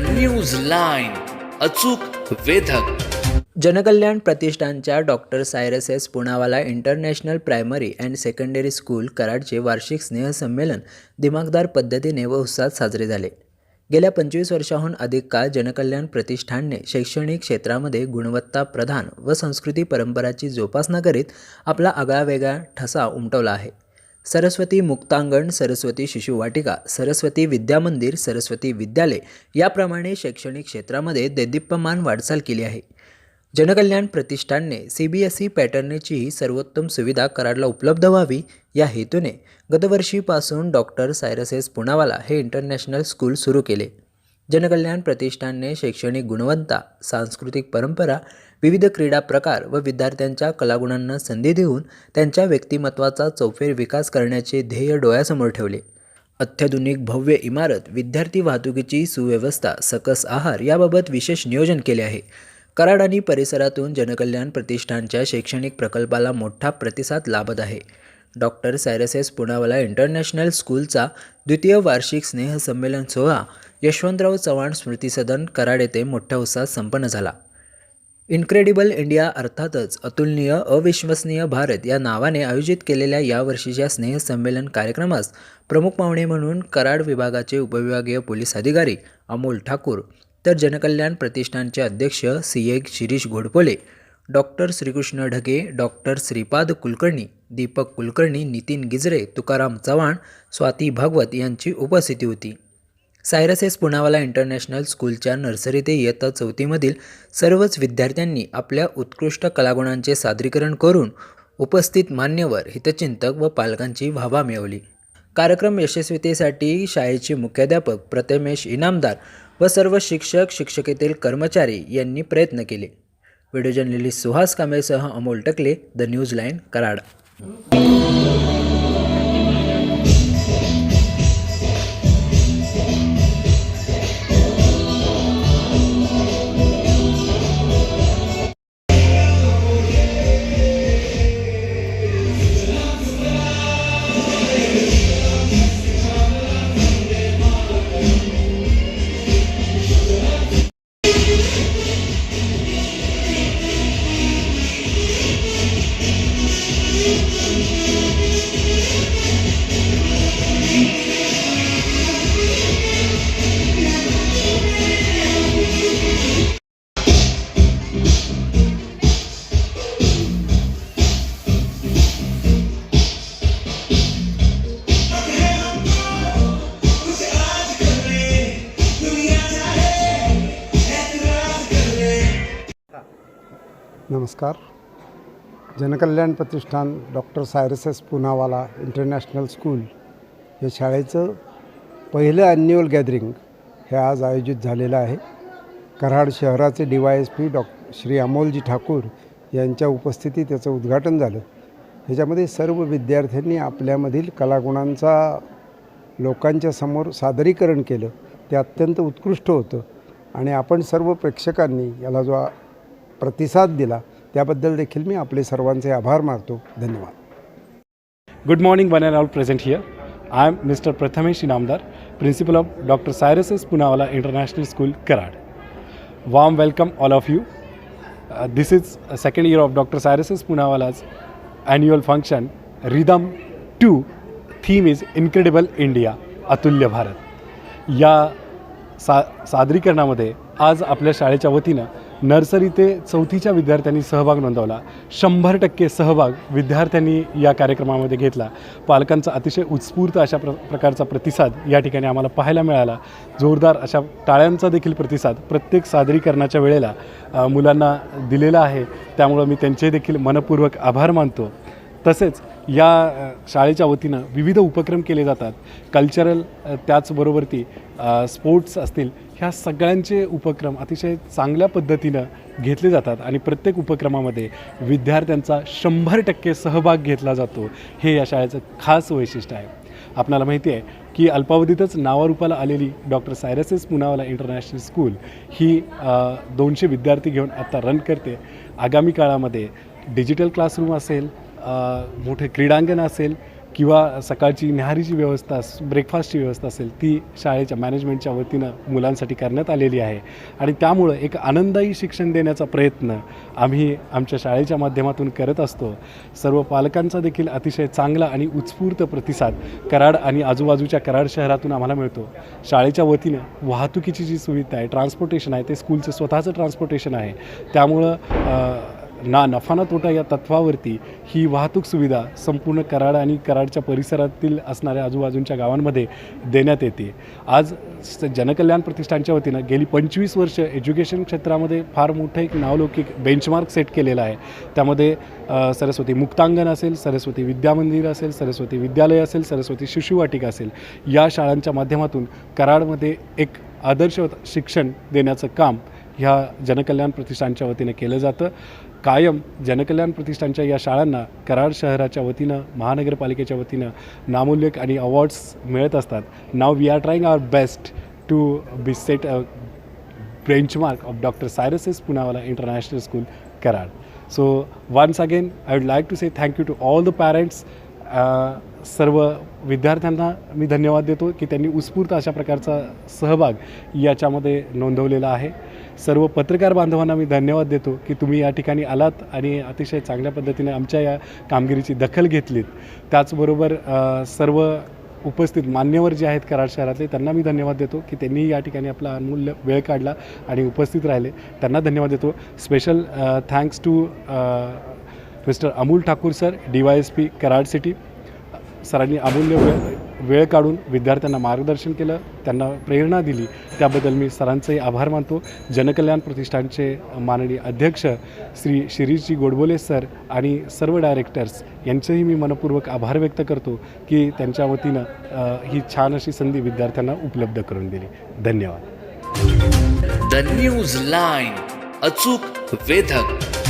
News line अचूक वेधक. जनकल्याण प्रतिष्ठानच्या doctor Cyrus S. Poonawalla international primary and secondary school कराडचे वार्षिक स्नेहसंमेलन दिमागदार पद्धतीने व उत्साहात साजरे झाले. गेल्या पंचवीस वर्षाहून अधिक काळ जनकल्याण प्रतिष्ठानने शैक्षणिक क्षेत्रामध्ये गुणवत्ता प्रधान व संस्कृती परंपराची जोपासना करीत आपला आगळावेगळा ठसा उमटवला आहे. सरस्वती मुक्तांगण सरस्वती शिशुवाटिका सरस्वती विद्यामंदिर सरस्वती विद्यालय याप्रमाणे शैक्षणिक क्षेत्रामध्ये दैदिप्यमान वाटचाल केली आहे. जनकल्याण प्रतिष्ठानने सी बी एस ई पॅटर्नचीही सर्वोत्तम सुविधा कराडला उपलब्ध व्हावी या हेतूने गतवर्षीपासून डॉक्टर सायरसेस पुनावाला हे इंटरनॅशनल स्कूल सुरू केले. जनकल्याण प्रतिष्ठानने शैक्षणिक गुणवत्ता सांस्कृतिक परंपरा विविध क्रीडा प्रकार व विद्यार्थ्यांच्या कलागुणांना संधी देऊन त्यांच्या व्यक्तिमत्वाचा चौफेर विकास करण्याचे ध्येय डोळ्यासमोर ठेवले. अत्याधुनिक भव्य इमारत विद्यार्थी वाहतुकीची सुव्यवस्था सकस आहार याबाबत विशेष नियोजन केले आहे. कराड आणि परिसरातून जनकल्याण प्रतिष्ठानच्या शैक्षणिक प्रकल्पाला मोठा प्रतिसाद लाभत आहे. डॉक्टर सायरसेस पुनावाला इंटरनॅशनल स्कूलचा द्वितीय वार्षिक स्नेहसंमेलन सोहळा यशवंतराव चव्हाण स्मृती सदन कराड येथे मोठ्या उत्साहात संपन्न झाला. इन्क्रेडिबल इंडिया अर्थातच अतुलनीय अविश्वसनीय भारत या नावाने आयोजित केलेल्या यावर्षीच्या स्नेहसंमेलन कार्यक्रमास प्रमुख पाहुणे म्हणून कराड विभागाचे उपविभागीय पोलीस अधिकारी अमोल ठाकूर तर जनकल्याण प्रतिष्ठानचे अध्यक्ष C A Shirish Ghodpole doctor Shrikrishna Dhage doctor Shripad Kulkarni Deepak Kulkarni Nitin Gijre Tukaram Chavan Swati Bhagwat यांची उपस्थिती होती. सायरस एस पुनावाला इंटरनॅशनल स्कूलच्या नर्सरी ते इयत्ता चौथीमधील सर्वच विद्यार्थ्यांनी आपल्या उत्कृष्ट कलागुणांचे सादरीकरण करून उपस्थित मान्यवर हितचिंतक व पालकांची व्हावा मिळवली. कार्यक्रम यशस्वीतेसाठी शाळेचे मुख्याध्यापक प्रथमेश इनामदार व सर्व शिक्षक शिक्षकेतील कर्मचारी यांनी प्रयत्न केले. Video journalist Suhas कांबेसह Amol Takle the news line Karad. नमस्कार. Janakalyan Pratishthan doctor Cyrus S Poonawalla international school या शाळेचं पहिलं ॲन्युअल गॅदरिंग हे आज आयोजित झालेलं आहे. कराड शहराचे डी वाय एस पी डॉ. श्री अमोलजी ठाकूर यांच्या उपस्थितीत त्याचं उद्घाटन झालं. ह्याच्यामध्ये सर्व विद्यार्थ्यांनी आपल्यामधील कलागुणांचा लोकांच्या समोर सादरीकरण केलं. ते अत्यंत उत्कृष्ट होतं. आणि आपण सर्व प्रेक्षकांनी याला जो प्रतिसाद दिला त्याबद्दल देखील मी आपले सर्वांचे आभार मानतो. धन्यवाद. Good morning one and all present here I am mister Prathamesh Inamdar principal of doctor Cyrus's Poonawalla international school Karad warm welcome all of you this is second year of doctor Cyrus's Poonawalla's annual function rhythm two theme is incredible India Atulya Bharat या सा सादरीकरणामध्ये आज आपल्या शाळेच्या वतीनं nursery ते चौथीच्या विद्यार्थ्यांनी सहभाग नोंदवला. शंभर टक्के सहभाग विद्यार्थ्यांनी या कार्यक्रमामध्ये घेतला. पालकांचा अतिशय उत्स्फूर्त अशा प्र प्रकारचा प्रतिसाद या ठिकाणी आम्हाला पाहायला मिळाला. जोरदार अशा टाळ्यांचा देखील प्रतिसाद प्रत्येक सादरीकरणाच्या वेळेला मुलांना दिलेला आहे. त्यामुळं मी त्यांचे देखील मनपूर्वक आभार मानतो. तसेच या शाळेच्या वतीनं विविध उपक्रम केले जातात. कल्चरल त्याचबरोबर त्याचबरोबरती स्पोर्ट्स असतील ह्या सगळ्यांचे उपक्रम अतिशय चांगल्या पद्धतीनं घेतले जातात आणि प्रत्येक उपक्रमामध्ये विद्यार्थ्यांचा शंभर टक्के सहभाग घेतला जातो. हे या शाळेचं खास वैशिष्ट्य आहे. आपणाला माहिती आहे की अल्पावधीतच नावारूपाला आलेली doctor Cyrus's Poonawalla international school ही दोनशे विद्यार्थी घेऊन आत्ता रन करते. आगामी काळामध्ये डिजिटल क्लासरूम असेल मोठे क्रीडांगण असेल किंवा सकाळची न्याहारीची व्यवस्था ब्रेकफास्टची व्यवस्था असेल ती शाळेच्या मॅनेजमेंटच्या वतीनं मुलांसाठी करण्यात आलेली आहे. आणि त्यामुळं एक आनंददायी शिक्षण देण्याचा प्रयत्न आम्ही आमच्या शाळेच्या माध्यमातून करत असतो. सर्व पालकांचा देखील अतिशय चांगला आणि उत्स्फूर्त प्रतिसाद कराड आणि आजूबाजूच्या कराड शहरातून आम्हाला मिळतो. शाळेच्या वतीनं वाहतुकीची जी सुविधा आहे ट्रान्सपोर्टेशन आहे ते स्कूलचं स्वतःचं ट्रान्सपोर्टेशन आहे. त्यामुळं ना नफा ना तोटा या तत्वावरती ही वाहतूक सुविधा संपूर्ण कराड आणि कराडच्या परिसरातील असणाऱ्या आजूबाजूंच्या गावांमध्ये देण्यात येते. आज जनकल्याण प्रतिष्ठानच्या वतीनं गेली पंचवीस वर्ष एज्युकेशन क्षेत्रामध्ये फार मोठं एक नावलौकिक बेंचमार्क सेट केलेला आहे. त्यामध्ये सरस्वती मुक्तांगण असेल सरस्वती विद्यामंदिर असेल सरस्वती विद्यालय असेल सरस्वती शिशुवाटिका असेल या शाळांच्या माध्यमातून कराडमध्ये एक आदर्श शिक्षण देण्याचं काम ह्या जनकल्याण प्रतिष्ठानच्या वतीनं केलं जातं. कायम जनकल्याण प्रतिष्ठानच्या या शाळांना कराड शहराच्या वतीनं महानगरपालिकेच्या वतीनं नामोल्लेख आणि अवॉर्ड्स मिळत असतात. Now we are trying our best to be set a benchmark of doctor Cyrus S Poonawalla international school Karad so once again I would like to say thank you to all the parents सर्व विद्यार्थ्यांना मी धन्यवाद देतो की त्यांनी उत्स्फूर्त अशा प्रकारचा सहभाग याच्यामध्ये नोंदवलेला आहे. सर्व पत्रकार बांधवांना मी धन्यवाद देतो की तुम्ही या ठिकाणी आलात आणि अतिशय चांगल्या पद्धतीने आमच्या या कामगिरीची दखल घेतलीत. त्याचबरोबर सर्व उपस्थित मान्यवर जे आहेत कराड शहरातले त्यांना मी धन्यवाद देतो की त्यांनी या ठिकाणी आपला अमूल्य वेळ काढला आणि उपस्थित राहिले. त्यांना धन्यवाद देतो. Special thanks to mister Amul Thakur sir D Y S P Karad city. सरांनी अमूल्य वेळ वेळ काढून विद्यार्थ्यांना मार्गदर्शन केलं त्यांना प्रेरणा दिली. त्याबद्दल मी सरांचेही आभार मानतो. जनकल्याण प्रतिष्ठानचे माननीय अध्यक्ष श्री शिरीषजी गोडबोले सर आणि सर्व डायरेक्टर्स यांचेही मी मनपूर्वक आभार व्यक्त करतो की त्यांच्या वतीनं ही छान अशी संधी विद्यार्थ्यांना उपलब्ध करून दिली. धन्यवाद. द न्यूज लाईन अचूक वेधक.